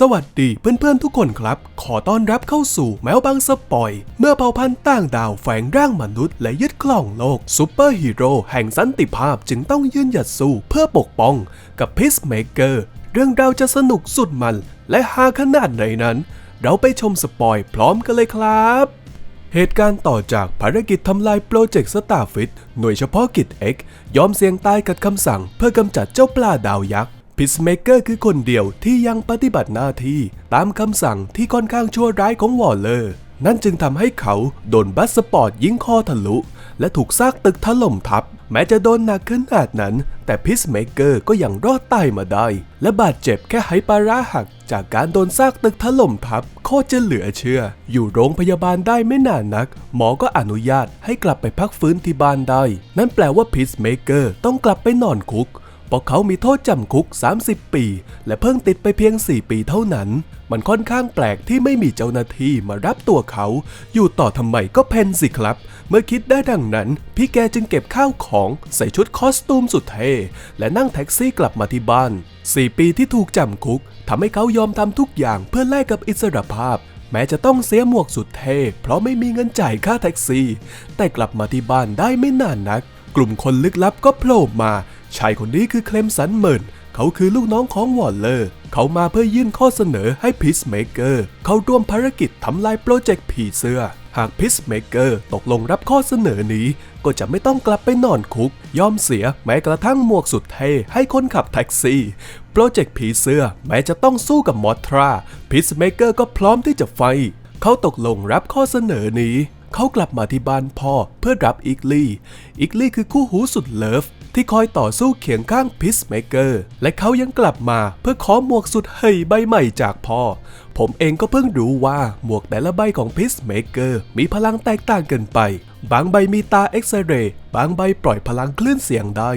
สวัสดีเพื่อนๆทุกคนครับ ขอต้อนรับเข้าสู่แมวบางสปอย เมื่อเผ่าพันธุ์ต่างดาวแฝงร่างมนุษย์และยึดครองโลกซูเปอร์ฮีโร่แห่งสันติภาพจึงต้องยืนหยัดสู้เพื่อปกป้องกับพิสเมเกอร์ เรื่องราวจะสนุกสุดมันและฮาขนาดไหนนั้น เราไปชมสปอยพร้อมกันเลยครับ เหตุการณ์ต่อจากภารกิจทำลายโปรเจกต์สตาร์ฟิตหน่วยเฉพาะกิจ X ยอมเสี่ยงตายกับคำสั่งเพื่อกำจัดเจ้าปลาดาวยักษ์ พิสเมเกอร์คือคนเดียวที่ยังปฏิบัติหน้าที่ตามคำสั่งที่ค่อนข้างชั่วร้ายของวอลเลอร์ นั่นจึงทำให้เขาโดนบัสสปอร์ตยิงคอทะลุ และถูกซากตึกถล่มทับ แม้จะโดนหนักขนาดนั้น แต่พิสเมเกอร์ก็ยังรอดตายมาได้ และบาดเจ็บแค่ไหปลาราหัก จากการโดนซากตึกถล่มทับโคตรจะเหลือเชื่อ อยู่โรงพยาบาลได้ไม่นานนัก หมอก็อนุญาตให้กลับไปพักฟื้นที่บ้านได้ นั่นแปลว่าพิสเมเกอร์ต้องกลับไปนอนคุก พราะเขามีโทษจำคุก 30 ปี และเพิ่งติดไปเพียง 4 ปีเท่านั้น มันค่อนข้างแปลกที่ไม่มีเจ้าหน้าที่มารับตัวเขา อยู่ต่อทำไมก็เพนสิครับ เมื่อคิดได้ดังนั้น พี่แกจึงเก็บข้าวของใส่ชุดคอสตูมสุดเท่และนั่งแท็กซี่กลับมาที่บ้าน 4 ปีที่ถูกจำคุกทำให้เขายอมทำทุกอย่างเพื่อแลกกับอิสรภาพแม้จะต้องเสียหมวกสุดเท่เพราะไม่มีเงินจ่ายค่าแท็กซี่ แต่กลับมาที่บ้านได้ไม่นานนัก กลุ่มคนลึกลับก็โผล่มา ชายคนนี้คือเคลมสันเมินเขาคือลูกน้องของวอลเลอร์ เขามาเพื่อยื่นข้อเสนอให้พิสเมเกอร์ เขาร่วมภารกิจทำลายโปรเจกต์ผีเสื้อ หากพิสเมเกอร์ตกลงรับข้อเสนอนี้ ก็จะไม่ต้องกลับไปนอนคุก ยอมเสียแม้กระทั่งหมวกสุดเท่ให้คนขับแท็กซี่ โปรเจกต์ผีเสื้อแม้จะต้องสู้กับมอทราพิสเมเกอร์ก็พร้อมที่จะไฟ เขาตกลงรับข้อเสนอนี้ เขากลับมาที่บ้านพ่อเพื่อรับอิกลี่ อิกลี่คือคู่หูสุดเลิฟ ที่คอยต่อสู้เคียงข้างพิสเมเกอร์ และเขายังกลับมาเพื่อขอหมวกสุดเฮยใบใหม่จากพ่อ ผมเองก็เพิ่งรู้ว่าหมวกแต่ละใบของพิสเมเกอร์มีพลังแตกต่างกันไป บางใบมีตาเอ็กซเรย์ บางใบปล่อยพลังคลื่นเสียงได้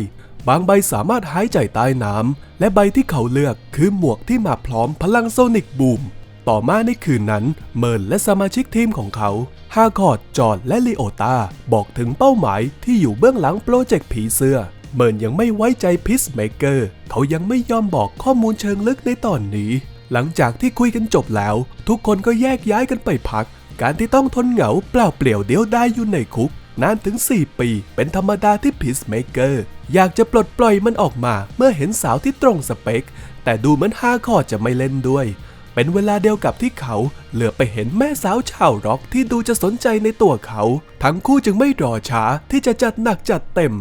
บางใบสามารถหายใจใต้น้ำ และใบที่เขาเลือกคือหมวกที่มาพร้อมพลังโซนิกบูมต่อมาในคืนนั้น เมิร์นและสมาชิกทีมของเขาฮาคอร์ดจอร์ดและลีโอตาบอกถึงเป้าหมายที่อยู่เบื้องหลังโปรเจกต์ผีเสื้อ เมินยังไม่ไว้ใจพิสเมเกอร์เขายังไม่ยอมบอกข้อมูลเชิงลึกในตอนนี้ หลังจากที่คุยกันจบแล้ว ทุกคนก็แยกย้ายกันไปพัก การที่ต้องทนเหงาเปล่าเปลี่ยวเดียวได้อยู่ในคุก นานถึง 4 ปี เป็นธรรมดาที่พิสเมเกอร์อยากจะปลดปล่อยมันออกมา เมื่อเห็นสาวที่ตรงสเปค แต่ดูเหมือนฮาคอจะไม่เล่นด้วย เป็นเวลาเดียวกับที่เขาเหลือไปเห็นแม่สาวชาวร็อกที่ดูจะสนใจในตัวเขา ทั้งคู่จึงไม่รอช้าที่จะจัดหนักจัดเต็ม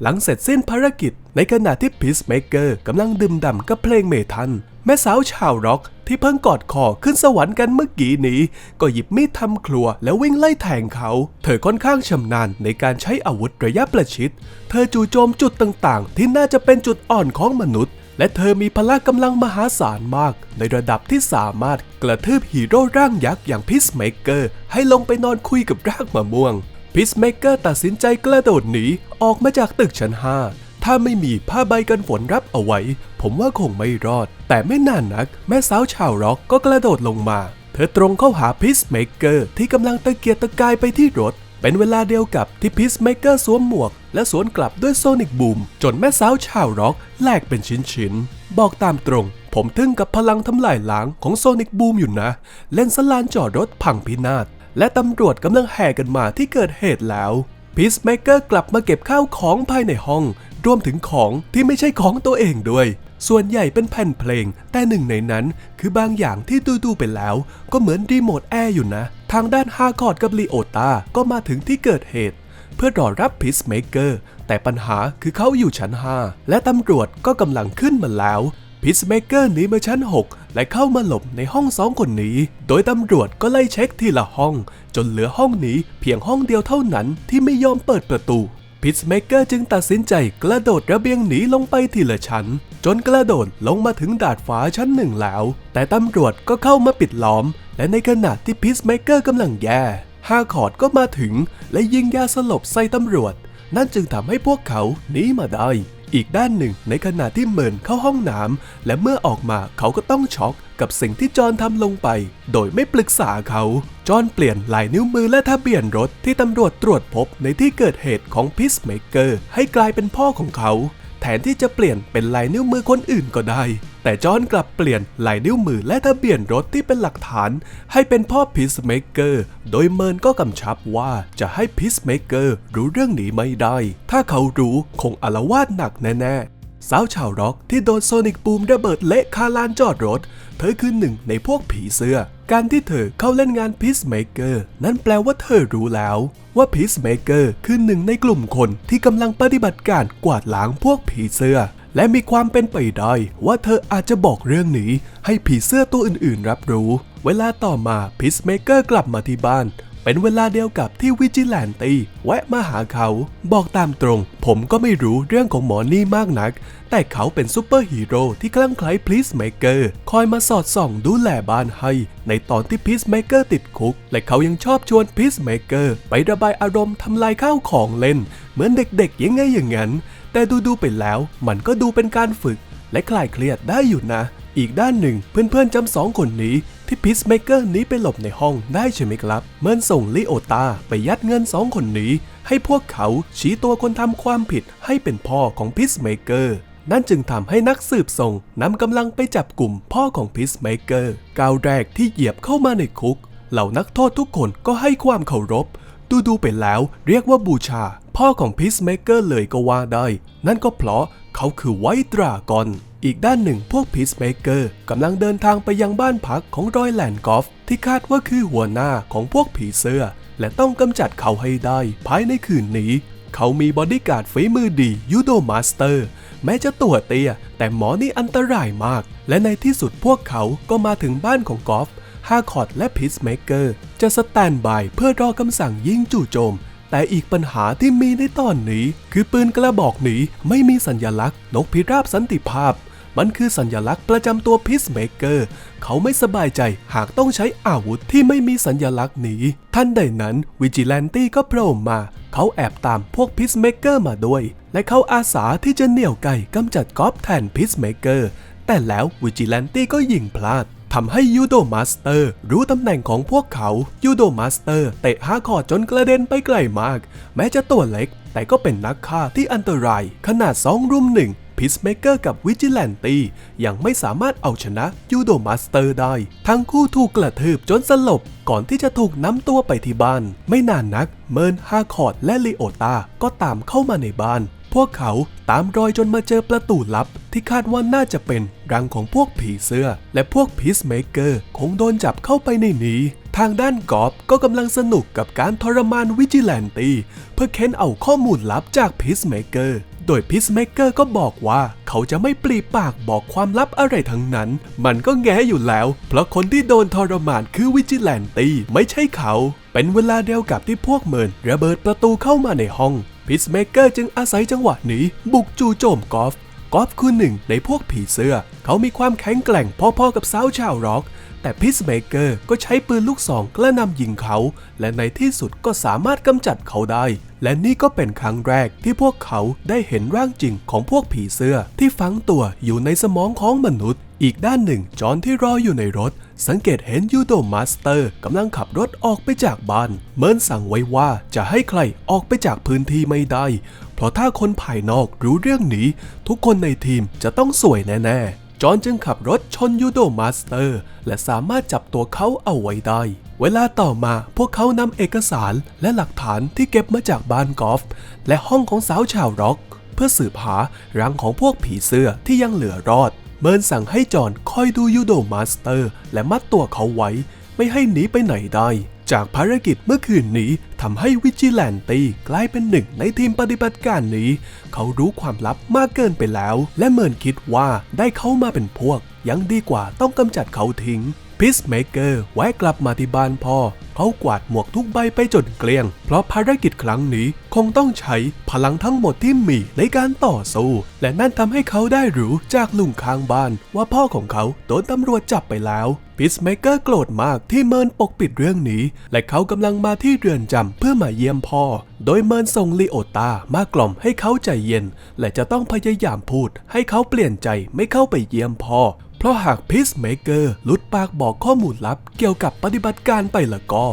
หลังเสร็จสิ้นภารกิจ ในขณะที่พีซเมเกอร์กำลังดื่มด่ำกับเพลงเมทัลแม่สาวชาวร็อกที่เพิ่งกอดคอขึ้นสวรรค์กันเมื่อกี้นี้ ก็หยิบมีดทำครัวแล้ววิ่งไล่แทงเขา เธอค่อนข้างชำนาญในการใช้อาวุธระยะประชิด เธอจู่โจมจุดต่างๆ ที่น่าจะเป็นจุดอ่อนของมนุษย์ และเธอมีพละกำลังมหาศาลมาก ในระดับที่สามารถกระทืบฮีโร่ร่างยักษ์อย่างพิสเมเกอร์ให้ลงไปนอนคุยกับรากมะม่วงพิสเมเกอร์ตัดสินใจกระโดดหนีออกมาจากตึกชั้นห้าถ้าไม่มีผ้าใบกันฝนรับเอาไว้ ผมว่าคงไม่รอด แต่ไม่นานนัก แม่สาวชาวร็อกก็กระโดดลงมา เธอตรงเข้าหาพิสเมเกอร์ที่กำลังตะเกียกตะกายไปที่รถ เป็นเวลาเดียวกับที่พิสเมเกอร์สวมหมวก และสวนกลับด้วยโซนิกบูมจนแม่สาวชาวร็อกแหลกเป็นชิ้นๆ บอกตามตรง ผมทึ่งกับพลังทำลายล้างของโซนิกบูมอยู่นะ เล่นสลานจอดรถพังพินาศและตำรวจกำลังแห่กันมาที่เกิดเหตุแล้วพีซเมเกอร์กลับมาเก็บข้าวของภายในห้อง รวมถึงของที่ไม่ใช่ของตัวเองด้วย ส่วนใหญ่เป็นแผ่นเพลง แต่หนึ่งในนั้นคือบางอย่างที่ดูๆไปแล้ว ก็เหมือนรีโมทแอร์อยู่นะ ทางด้านฮาคอร์ดกับลีโอตาก็มาถึงที่เกิดเหตุ เพื่อรอรับพีซเมเกอร์ แต่ปัญหาคือเขาอยู่ชั้น 5 และตำรวจก็กำลังขึ้นมาแล้วพิสเมเกอร์หนีมาชั้น 6 และเข้ามาหลบในห้องสองคนนี้ โดยตำรวจก็ไล่เช็คทีละห้อง จนเหลือห้องนี้เพียงห้องเดียวเท่านั้นที่ไม่ยอมเปิดประตูพิสเมเกอร์จึงตัดสินใจกระโดดระเบียงหนีลงไปทีละชั้น จนกระโดดลงมาถึงดาดฟ้าชั้นหนึ่งแล้ว แต่ตำรวจก็เข้ามาปิดล้อม และในขณะที่พิสเมเกอร์กำลังแย่ ฮาคอร์ดก็มาถึงและยิงยาสลบใส่ตำรวจ นั่นจึงทำให้พวกเขาหนีมาได้ อีกด้านหนึ่งในขณะที่เมินเข้าห้องน้ำและเมื่อออกมาเขาก็ต้องช็อกกับสิ่งที่จอนทำลงไป โดยไม่ปรึกษาเขา จอนเปลี่ยนลายนิ้วมือและทะเบียนรถที่ตำรวจตรวจพบในที่เกิดเหตุของพิสเมเกอร์ให้กลายเป็นพ่อของเขา แทนที่จะเปลี่ยนเป็นลายนิ้วมือคนอื่นก็ได้ แต่จอห์นกลับเปลี่ยนลายนิ้วมือและทะเบียนรถที่เป็นหลักฐาน ให้เป็นพ่อพีซเมเกอร์ โดยเมินก็กำชับว่าจะให้พีซเมเกอร์รู้เรื่องนี้ไม่ได้ ถ้าเขารู้คงอละวาดหนักแน่ๆ สาวชาวร็อกที่โดนโซนิกบูมระเบิดเละคาลานจอดรถ เธอคือหนึ่งในพวกผีเสื้อ การที่เธอเข้าเล่นงานพีซเมเกอร์นั้นแปลว่าเธอรู้แล้วว่าพีซเมเกอร์คือหนึ่งในกลุ่มคนที่กำลังปฏิบัติการกวาดล้างพวกผีเสื้อ และมีความเป็นไปได้ว่าเธออาจจะบอกเรื่องนี้ ให้ผีเสื้อตัวอื่นๆ รับรู้ เวลาต่อมาพีซเมเกอร์กลับมาที่บ้าน เป็นเวลาเดียวกับที่วิจิแลนตีแวะมาหาเขา บอกตามตรง ผมก็ไม่รู้เรื่องของหมอนี่มากนัก แต่เขาเป็นซูเปอร์ฮีโร่ที่คลั่งไคล้พีซเมเกอร์คอยมาสอดส่องดูแลบ้านให้ ในตอนที่พีซเมเกอร์ติดคุก และเขายังชอบชวนพีซเมเกอร์ไประบายอารมณ์ทำลายข้าวของเล่น เหมือนเด็กๆยังไงอย่างนั้น แต่ดูๆไปแล้วมันก็ดูเป็นการฝึก และคลายเครียดได้อยู่นะ อีกด้านหนึ่งเพื่อนๆจำสองคนนี้ที่พีซเมเกอร์หนี้ไปหลบในห้องได้ใช่ไหมครับ เมื่อส่งลิโอตาไปยัดเงินสองคนนี้ ให้พวกเขาชี้ตัวคนทำความผิดให้เป็นพ่อของพีซเมเกอร์นั่นจึงทำให้นักสืบส่งนำกำลังไปจับกลุ่มพ่อของพีซเมเกอร์ก้าวแรกที่เหยียบเข้ามาในคุก เหล่านักโทษทุกคนก็ให้ความเคารพ ดูดูไปแล้วเรียกว่าบูชา พ่อของพีซเมเกอร์เลยก็ว่าได้ นั่นก็เพราะเขาคือไวท์ดรากอน อีกด้านหนึ่งพวกพีซเมเกอร์กำลังเดินทางไปยังบ้านพักของรอยแลนด์กอฟที่คาดว่าคือหัวหน้าของพวกผีเสื้อ และต้องกำจัดเขาให้ได้ภายในคืนนี้ เขามีบอดี้การ์ดฝีมือดียูโดมาสเตอร์แม้จะตัวเตี้ยแต่หมอนี่อันตรายมาก และในที่สุดพวกเขาก็มาถึงบ้านของกอฟ ฮาคอร์ดและพิสเมเกอร์จะสแตนบายเพื่อรอคำสั่งยิงจู่โจม แต่อีกปัญหาที่มีในตอนนี้ คือปืนกระบอกนี้ไม่มีสัญลักษณ์ นกพิราบสันติภาพ มันคือสัญลักษณ์ประจำตัวพิสเมเกอร์ เขาไม่สบายใจหากต้องใช้อาวุธที่ไม่มีสัญลักษณ์นี้ท่านใดนั้นวิจิแลนตี้ก็โผล่มา เขาแอบตามพวกพิสเมเกอร์มาด้วย และเขาอาสาที่จะเหนี่ยวไก่กำจัดกอฟแทนพิสเมเกอร์แต่แล้ววิจิแลนตี้ก็ยิงพลาด ทำให้ยูโดมาสเตอร์รู้ตำแหน่งของพวกเขายูโดมาสเตอร์เตะฮาคอจนกระเด็นไปไกลมาก แม้จะตัวเล็ก แต่ก็เป็นนักฆ่าที่อันตราย ขนาด2รุมหนึ่งพิสเมเกอร์กับวิจิแลนตียังไม่สามารถเอาชนะยูโดมาสเตอร์ได้ ทั้งคู่ถูกกระทืบจนสลบ ก่อนที่จะถูกนำตัวไปที่บ้าน ไม่นานนัก เมินฮาคอร์ดและลีโอตาก็ตามเข้ามาในบ้าน พวกเขาตามรอยจนมาเจอประตูลับที่คาดว่าน่าจะเป็นรังของพวกผีเสื้อ และพวกพีซเมเกอร์คงโดนจับเข้าไปในนี้ ทางด้านกอบก็กำลังสนุกกับการทรมานวิจิแลนตีเพื่อเค้นเอาข้อมูลลับจากพีซเมเกอร์โดยพีซเมเกอร์ก็บอกว่าเขาจะไม่ปลีปากบอกความลับอะไรทั้งนั้น มันก็แง่อยู่แล้ว เพราะคนที่โดนทรมานคือวิจิแลนตีไม่ใช่เขา เป็นเวลาเดียวกับที่พวกเมินระเบิดประตูเข้ามาในห้อง พิสเมเกอร์จึงอาศัยจังหวะนี้ บุกจู่โจมกอล์ฟกอล์ฟคือหนึ่งในพวกผีเสื้อ เขามีความแข็งแกร่งพอๆกับสาวชาวร็อก แต่พิสเมเกอร์ก็ใช้ปืนลูกซองกระนำยิงเขา และในที่สุดก็สามารถกำจัดเขาได้ และนี่ก็เป็นครั้งแรกที่พวกเขาได้เห็นร่างจริงของพวกผีเสื้อ ที่ฝังตัวอยู่ในสมองของมนุษย์ อีกด้านหนึ่งจอห์นที่รออยู่ในรถ สังเกตเห็นยูโดมาสเตอร์กำลังขับรถออกไปจากบ้านเมินสั่งไว้ว่าจะให้ใครออกไปจากพื้นที่ไม่ได้ เพราะถ้าคนภายนอกรู้เรื่องนี้ ทุกคนในทีมจะต้องสวยแน่ๆ จอห์นจึงขับรถชนยูโดมาสเตอร์ และสามารถจับตัวเขาเอาไว้ได้ เวลาต่อมาพวกเขานำเอกสารและหลักฐานที่เก็บมาจากบ้านกอล์ฟและห้องของสาวชาวร็อก เพื่อสืบหารังของพวกผีเสื้อที่ยังเหลือรอด เมินสั่งให้จอห์นคอยดูยูโดมาสเตอร์ และมัดตัวเขาไว้ ไม่ให้หนีไปไหนได้ จากภารกิจเมื่อคืนนี้ทำให้วิจิแลนตีกลายเป็นหนึ่งในทีมปฏิบัติการนี้ เขารู้ความลับมากเกินไปแล้ว และเมินคิดว่าได้เขามาเป็นพวก ยังดีกว่าต้องกำจัดเขาทิ้งพิสเมเกอร์แวะกลับมาที่บ้านพ่อ เขากวาดหมวกทุกใบไปจนเกลี้ยง เพราะภารกิจครั้งนี้คงต้องใช้พลังทั้งหมดที่มีในการต่อสู้ และนั่นทำให้เขาได้รู้จากลุงข้างบ้าน ว่าพ่อของเขาโดนตำรวจจับไปแล้วพิสเมเกอร์โกรธมากที่เมินปกปิดเรื่องนี้ และเขากำลังมาที่เรือนจำเพื่อมาเยี่ยมพ่อ โดยเมินส่งลีโอตามากล่อมให้เขาใจเย็น และจะต้องพยายามพูดให้เขาเปลี่ยนใจไม่เข้าไปเยี่ยมพ่อ ราะหากพิสเมเกอร์ลุดปากบอกข้อมูลลับเกี่ยวกับปฏิบัติการไปละก็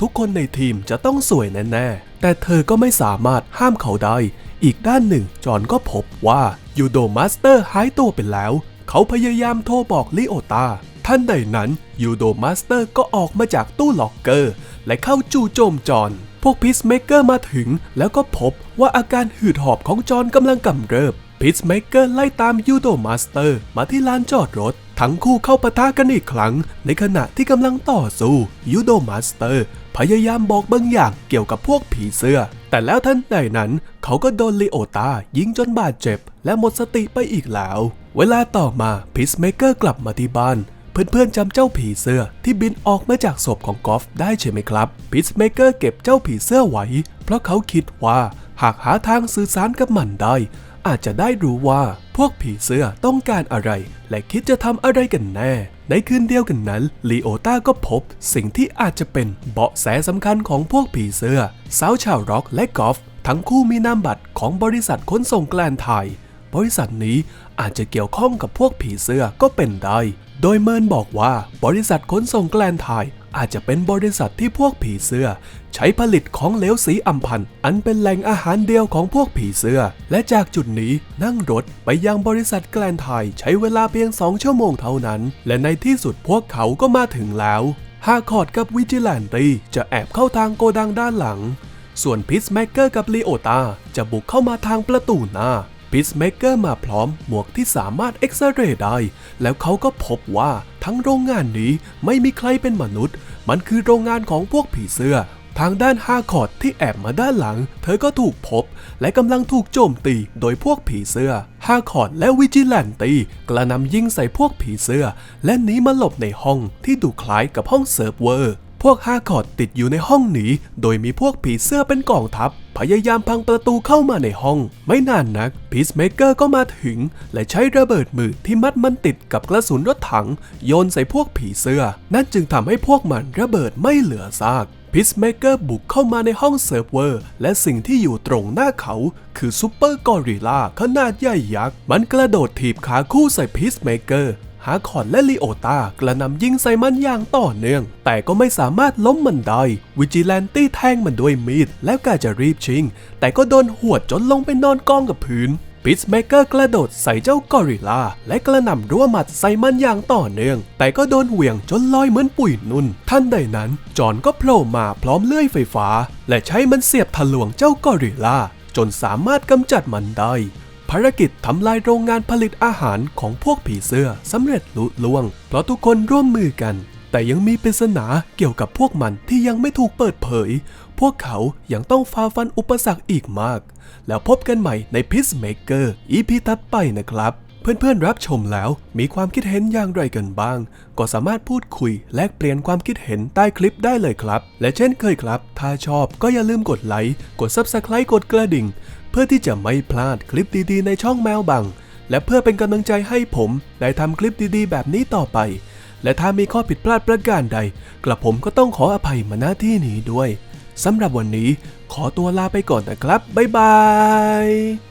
ทุกคนในทีมจะต้องสวยแน่ๆ แต่เธอก็ไม่สามารถห้ามเขาได้ อีกด้านหนึ่งจอห์นก็พบว่ายูโดมาสเตอร์หายตัวไปแล้ว เขาพยายามโทรบอกลิโอตาท่านใดนั้นยูโดมาสเตอร์ก็ออกมาจากตู้ล็อกเกอร์ และเข้าจู่โจมจอห์นพวกพิสเมเกอร์มาถึงแล้วก็พบว่าอาการหืดหอบของจอห์นกำลังกำเริบ พิสเมเกอร์ไล่ตามยูโดมาสเตอร์มาที่ลานจอดรถ ทั้งคู่เข้าปะทะกันอีกครั้ง ในขณะที่กำลังต่อสู้ยูโดมาสเตอร์พยายามบอกบางอย่างเกี่ยวกับพวกผีเสื้อ แต่แล้วท่านใดนั้นเขาก็โดนลีโอตายิงจนบาดเจ็บ และหมดสติไปอีกแล้ว เวลาต่อมาพิสเมเกอร์กลับมาที่บ้านเพื่อนๆจำเจ้าผีเสื้อที่บินออกมาจากศพของกอล์ฟได้ใช่ไหมครับพิสเมเกอร์เก็บเจ้าผีเสื้อไว้ เพราะเขาคิดว่าหากหาทางสื่อสารกับมันได้ อาจจะได้รู้ว่าพวกผีเสื้อต้องการอะไร และคิดจะทำอะไรกันแน่ ในคืนเดียวกันนั้นลีโอต้าก็พบ สิ่งที่อาจจะเป็นเบาะแสสำคัญของพวกผีเสื้อสาวชาวร็อกและกอล์ฟทั้งคู่มีนามบัตรของบริษัทขนส่งแกลนไทย บริษัทนี้อาจจะเกี่ยวข้องกับพวกผีเสื้อก็เป็นได้ โดยเมินบอกว่าบริษัทขนส่งแกลนไทย อาจจะเป็นบริษัทที่พวกผีเสื้อ ใช้ผลิตของเหลวสีอัมพันธ์อันเป็นแหล่งอาหารเดียวของพวกผีเสื้อ และจากจุดนี้นั่งรถไปยังบริษัทแกลนไทยใช้เวลาเพียง2ชั่วโมงเท่านั้น และในที่สุดพวกเขาก็มาถึงแล้วฮาคอร์ดกับวิจิแลนตีจะแอบเข้าทางโกดังด้านหลัง ส่วนพิสแมกเกอร์กับลีโอตาจะบุกเข้ามาทางประตูหน้า พิสเมเกอร์มาพร้อมหมวกที่สามารถเอ็กซเรย์ได้ แล้วเขาก็พบว่าทั้งโรงงานนี้ไม่มีใครเป็นมนุษย์ มันคือโรงงานของพวกผีเสื้อ ทางด้านฮาคอร์ดที่แอบมาด้านหลัง เธอก็ถูกพบ และกำลังถูกโจมตีโดยพวกผีเสื้อฮาคอร์ดและวิจิแลนตีกระนำยิงใส่พวกผีเสื้อ และหนีมาหลบในห้องที่ดูคล้ายกับห้องเซิร์ฟเวอร์ พวกฮาคอร์ดติดอยู่ในห้องหนีโดยมีพวกผีเสื้อเป็นกองทัพ พยายามพังประตูเข้ามาในห้อง ไม่นานนักพีซเมเกอร์ก็มาถึง และใช้ระเบิดมือที่มัดมันติดกับกระสุนรถถัง โยนใส่พวกผีเสื้อ นั่นจึงทำให้พวกมันระเบิดไม่เหลือซากพีซเมเกอร์บุกเข้ามาในห้องเซิร์ฟเวอร์ และสิ่งที่อยู่ตรงหน้าเขา คือซูเปอร์กอริลลาขนาดใหญ่ยักษ์ มันกระโดดถีบขาคู่ใส่พีซเมเกอร์าคอนและลีโอตากระนำยิงใส่มันอย่างต่อเนื่อง แต่ก็ไม่สามารถล้มมันได้ วิจิแลนตี้แทงมันด้วยมีด แล้วกาจะรีบชิง แต่ก็โดนหวดจนลงไปนอนกองกับพื้นพิสเมเกอร์กระโดดใส่เจ้ากอริลลาและกระหน่ำรัวหมัดใส่มันอย่างต่อเนื่อง แต่ก็โดนเหวี่ยงจนลอยเหมือนปุ๋ยนุ่น ท่านใดนั้น จอห์นก็โผล่มาพร้อมเลื่อยไฟฟ้า และใช้มันเสียบทะลวงเจ้ากอริลลาจนสามารถกำจัดมันได้ ภารกิจทำลายโรงงานผลิตอาหารของพวกผีเสื้อสำเร็จลุล่วง เพราะทุกคนร่วมมือกัน แต่ยังมีปริศนาเกี่ยวกับพวกมันที่ยังไม่ถูกเปิดเผย พวกเขายังต้องฝ่าฟันอุปสรรคอีกมาก แล้วพบกันใหม่ใน Peacemaker EP ถัดไปนะครับเพื่อนๆรับชมแล้วมีความคิดเห็นอย่างไรกันบ้าง ก็สามารถพูดคุยแลกเปลี่ยนความคิดเห็นใต้คลิปได้เลยครับ และเช่นเคยครับ ถ้าชอบก็อย่าลืมกดไลค์กด Subscribe กดกระดิ่ง พื่อที่จะไม่พลาดคลิปดีๆ ในช่องแมวบัง และเพื่อเป็นกำลังใจให้ผมได้ทำคลิปดีๆ แบบนี้ต่อไป และถ้ามีข้อผิดพลาดประการใด กระผมก็ต้องขออภัยมาณที่นี้ด้วยสำหรับวันนี้ขอตัวลาไปก่อนนะครับบ๊ายบาย